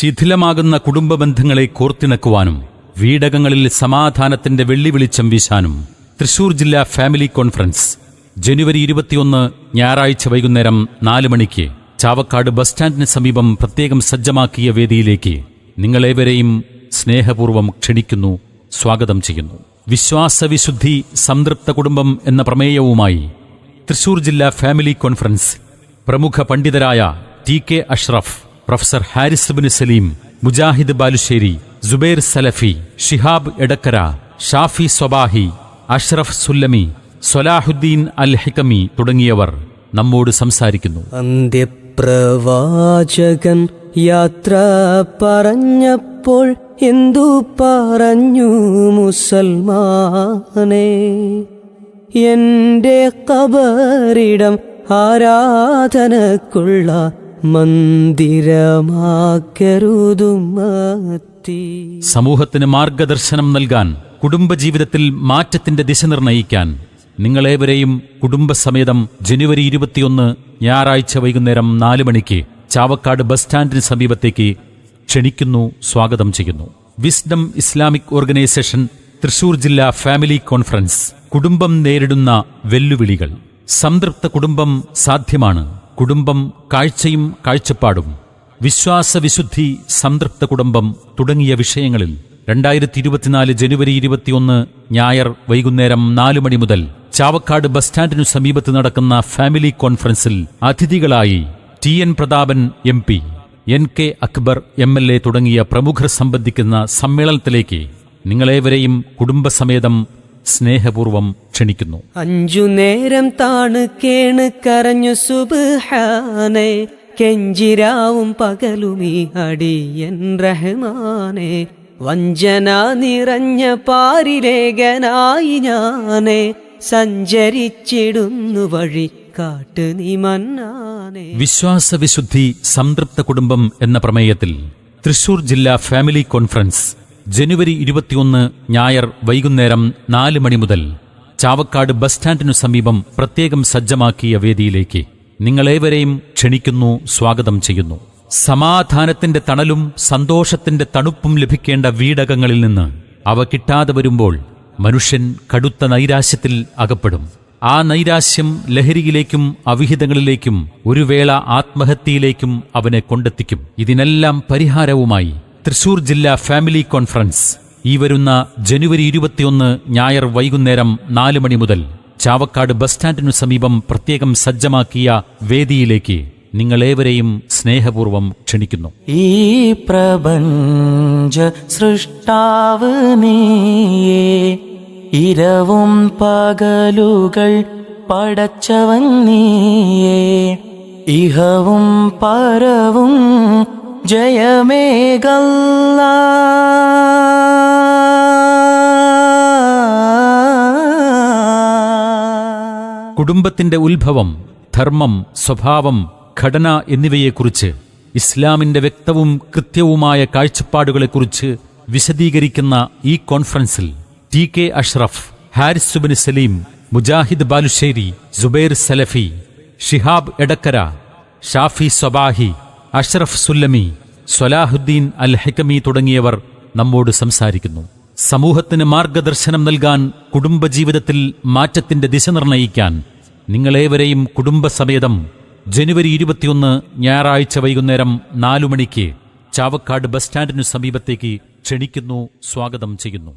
ശിഥിലമാകുന്ന കുടുംബ ബന്ധങ്ങളെ കോർത്തിണക്കുവാനും വീടകങ്ങളിൽ സമാധാനത്തിന്റെ വെള്ളിവിളിച്ചം വീശാനും തൃശൂർ ജില്ലാ ഫാമിലി കോൺഫറൻസ്. ജനുവരി ഇരുപത്തിയൊന്ന് ഞായറാഴ്ച വൈകുന്നേരം നാല് മണിക്ക് ചാവക്കാട് ബസ് സ്റ്റാൻഡിന് സമീപം പ്രത്യേകം സജ്ജമാക്കിയ വേദിയിലേക്ക് നിങ്ങളേവരെയും സ്നേഹപൂർവം ക്ഷണിക്കുന്നു സ്വാഗതം ചെയ്യുന്നു. വിശ്വാസവിശുദ്ധി സംതൃപ്ത കുടുംബം എന്ന പ്രമേയവുമായി തൃശൂർ ജില്ലാ ഫാമിലി കോൺഫറൻസ്. പ്രമുഖ പണ്ഡിതരായ T K Ashraf professor Haris Bin Saleem Mujahid Balussery Jubair Salafi Shihab Edakkara Shafi Swabahi Ashraf Sullami Salahuddin Al Hikami തുടങ്ങിയവർ നമ്മോട് സംസാരിക്കുന്നു. അന്ത്യപ്രവാചകൻ യാത്ര പറഞ്ഞപ്പോൾ എന്തു പറഞ്ഞു മുസൽമാനെ എന്റെ കബറിടം ആരാധനക്കുള്ള മന്ദിരമാക്കരുതുമത്തി സമൂഹത്തിന് മാർഗദർശനം നൽകാൻ കുടുംബജീവിതത്തിൽ മാറ്റത്തിന്റെ ദിശ നിർണയിക്കാൻ നിങ്ങളേവരെയും കുടുംബസമേതം ജനുവരി ഇരുപത്തിയൊന്ന് ഞായറാഴ്ച വൈകുന്നേരം നാല് മണിക്ക് ചാവക്കാട് ബസ് സ്റ്റാൻഡിന് സമീപത്തേക്ക് ക്ഷണിക്കുന്നു സ്വാഗതം ചെയ്യുന്നു. വിസ്ഡം ഇസ്ലാമിക് ഓർഗനൈസേഷൻ തൃശൂർ ജില്ലാ ഫാമിലി കോൺഫറൻസ്. കുടുംബം നേരിടുന്ന വെല്ലുവിളികൾ. സംതൃപ്ത കുടുംബം സാധ്യമാണ്. കുടുംബം കാഴ്ചയും കാഴ്ചപ്പാടും. വിശ്വാസവിശുദ്ധി സംതൃപ്ത കുടുംബം തുടങ്ങിയ വിഷയങ്ങളിൽ രണ്ടായിരത്തി ഇരുപത്തിനാല് ജനുവരി ഇരുപത്തിയൊന്ന് ഞായർ വൈകുന്നേരം നാലു മണി മുതൽ ചാവക്കാട് ബസ് സ്റ്റാൻഡിനു സമീപത്ത് നടക്കുന്ന ഫാമിലി കോൺഫറൻസിൽ അതിഥികളായി T N Prathapan M P N K Akbar M L A തുടങ്ങിയ പ്രമുഖർ സംബന്ധിക്കുന്ന സമ്മേളനത്തിലേക്ക് നിങ്ങളേവരെയും കുടുംബസമേതം സ്നേഹപൂർവം ക്ഷണിക്കുന്നു. അഞ്ചു നേരം താണ് കേണ് കരഞ്ഞു സുബഹാനേ കെഞ്ചിരാവും പകലുമീ അടിയൻ റഹ്മാനെ. വഞ്ചന നിറഞ്ഞ പാരിലേഖനായി ഞാനെ സഞ്ചരിച്ചിടുന്നു വഴി കാട്ട് നീ മന്നാനെ. വിശ്വാസവിശുദ്ധി സംതൃപ്ത കുടുംബം എന്ന പ്രമേയത്തിൽ തൃശൂർ ജില്ലാ ഫാമിലി കോൺഫറൻസ് ജനുവരി ഇരുപത്തിയൊന്ന് ഞായർ വൈകുന്നേരം നാല് മണി മുതൽ ചാവക്കാട് ബസ് സ്റ്റാൻഡിനു സമീപം പ്രത്യേകം സജ്ജമാക്കിയ വേദിയിലേക്ക് നിങ്ങളേവരെയും ക്ഷണിക്കുന്നു സ്വാഗതം ചെയ്യുന്നു. സമാധാനത്തിന്റെ തണലും സന്തോഷത്തിന്റെ തണുപ്പും ലഭിക്കേണ്ട വീടകങ്ങളിൽ നിന്ന് അവ കിട്ടാതെ വരുമ്പോൾ മനുഷ്യൻ കടുത്ത നൈരാശ്യത്തിൽ അകപ്പെടും. ആ നൈരാശ്യം ലഹരിയിലേക്കും അവിഹിതങ്ങളിലേക്കും ഒരു വേള ആത്മഹത്യയിലേക്കും അവനെ കൊണ്ടെത്തിക്കും. ഇതിനെല്ലാം പരിഹാരവുമായി തൃശൂർ ജില്ലാ ഫാമിലി കോൺഫറൻസ്. ഈ വരുന്ന ജനുവരി ഇരുപത്തിയൊന്ന് ഞായർ വൈകുന്നേരം നാല് മണി മുതൽ ചാവക്കാട് ബസ് സ്റ്റാൻഡിനു സമീപം പ്രത്യേകം സജ്ജമാക്കിയ വേദിയിലേക്ക് നിങ്ങളേവരെയും സ്നേഹപൂർവം ക്ഷണിക്കുന്നു. ഈ പ്രപഞ്ച സൃഷ്ടാവ് നീയേ ഇരവും പകലുകൾ പടച്ചവൻ നീയേ ഇഹവും പരവും ജയമേകല്ല. കുടുംബത്തിന്റെ ഉത്ഭവം ധർമ്മം സ്വഭാവം ഘടന എന്നിവയെക്കുറിച്ച് ഇസ്ലാമിന്റെ വ്യക്തവും കൃത്യവുമായ കാഴ്ചപ്പാടുകളെക്കുറിച്ച് വിശദീകരിക്കുന്ന ഈ കോൺഫറൻസിൽ ടി കെ അഷ്റഫ് ഹാരിസ് സുബിൻ സലീം മുജാഹിദ് ബാലുശ്ശേരി ജുബൈർ സലഫി ഷിഹാബ് എടക്കര ഷാഫി സ്വബാഹി അഷ്റഫ് സുല്ലമി സ്വലാഹുദ്ദീൻ അൽ ഹെക്കമി തുടങ്ങിയവർ നമ്മോട് സംസാരിക്കുന്നു. സമൂഹത്തിന് മാർഗദർശനം നൽകാൻ കുടുംബജീവിതത്തിൽ മാറ്റത്തിന്റെ ദിശ നിർണയിക്കാൻ നിങ്ങളേവരെയും കുടുംബസമേതം ജനുവരി ഇരുപത്തിയൊന്ന് ഞായറാഴ്ച വൈകുന്നേരം നാലു മണിക്ക് ചാവക്കാട് ബസ് സ്റ്റാൻഡിനു സമീപത്തേക്ക് ക്ഷണിക്കുന്നു സ്വാഗതം ചെയ്യുന്നു.